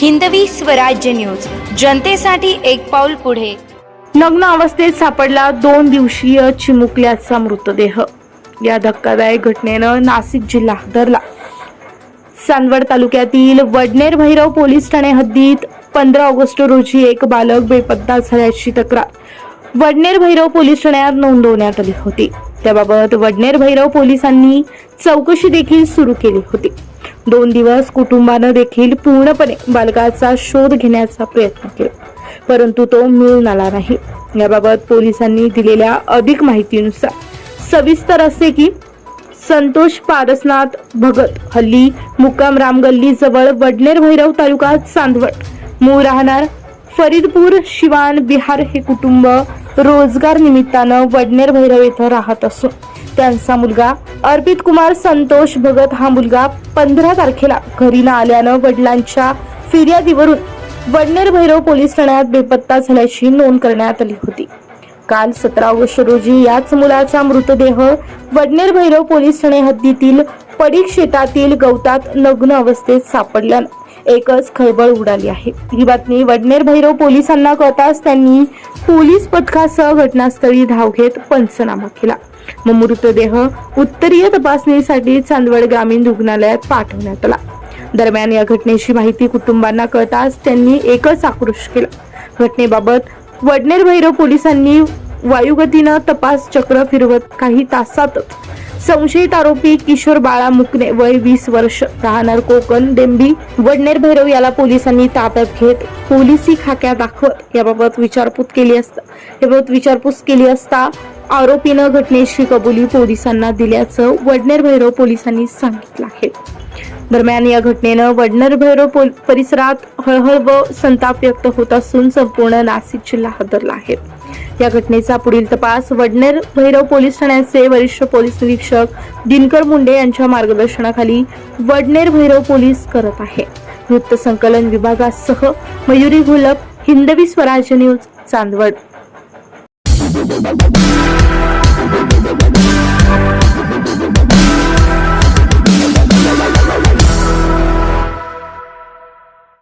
Hindavi Swarajya news. जनतेसाठी एक पाऊल पुढे. नग्न अवस्थेत सापडला दोन दिवसीय चिमुकल्याचा मृतदेह. या धक्कादायक घटनेनं नाशिक जिल्हा हादरला चांदवड तालुक्यातील वडनेर भैरव पोलीस ठाणे हद्दीत पंधरा ऑगस्ट रोजी एक बालक बेपत्ता झाल्याची तक्रार. वडनेर भैरव पोलीस ठाण्यात नोंदवण्यात आली होती. त्याबाबत वडनेर भैरव पोलिसांनी चौकशी देखील सुरू केली होती. दोन दिवस कुटुंबानं देखील पूर्णपणे बालकाचा शोध घेण्याचा प्रयत्न केला. परंतु तो मिळून आला नाही. याबाबत पोलिसांनी दिलेल्या अधिक माहितीनुसार सविस्तर असे की संतोष पारसनाथ भगत हल्ली मुक्काम रामगल्ली जवळ वडनेर भैरव तालुका चांदवड. मूळ राहणार फरीदपूर शिवान बिहार हे कुटुंब रोजगार निमित्तानं वडनेर भैरव येथे राहत असून त्यांचा मुलगा अर्पित कुमार संतोष भगत हा मुलगा पंधरा तारखेला घरी न आल्यानं वडिलांच्या फिर्यादीवरून वडनेर भैरव पोलीस ठाण्यात बेपत्ता झाल्याची नोंद करण्यात आली होती. काल सतरा ऑगस्ट रोजी याच मुलाचा मृतदेह वडनेर भैरव पोलीस ठाणे हद्दीतील पडीक शेतातील गवतात नग्न अवस्थेत सापडल्यानं एकच खळबळ उडाली आहे. ही बातमी वडनेर भैरव पोलिसांना कळताच त्यांनी पोलीस पथकासह घटनास्थळी धाव घेत पंचनामा केला. मग मृतदेह उत्तरीय तपासणीसाठी चांदवड ग्रामीण रुग्णालयात पाठवण्यात आला. दरम्यान या घटनेची माहिती कुटुंबांना कळताच त्यांनी एकच आक्रोश केला. घटनेबाबत वडनेर भैरव पोलिसांनी वायुगतीनं तपास चक्र फिरवत काही तासातच संशयित आरोपी किशोर बाळा मुकणे वय वीस वर्ष. राहणार कोकण डेंबी वडनेर भैरव याला पोलिसांनी ताब्यात घेत पोलिसी खाक्या दाखवत याबाबत विचारपूस केली असता याबाबत विचारपूस केली असता आरोपीनं घटनेची कबुली पोलिसांना दिल्याचं वडनेर भैरव पोलिसांनी सांगितलं आहे. दरम्यान या घटनेनं वडनेर भैरव पोल- परिसरात हळहळ व संताप व्यक्त होत असून संपूर्ण नाशिक जिल्हा हादरला आहे. या घटनेचा पुढील तपास वडनेर भैरव पोलीस ठाण्याचे वरिष्ठ पोलीस निरीक्षक दिनकर मुंडे यांच्या मार्गदर्शनाखाली वडनेर भैरव पोलीस करत आहे. वृत्त संकलन विभागासह Mayuri Gholap Hindavi Swarajya news Chandwad. Thank you.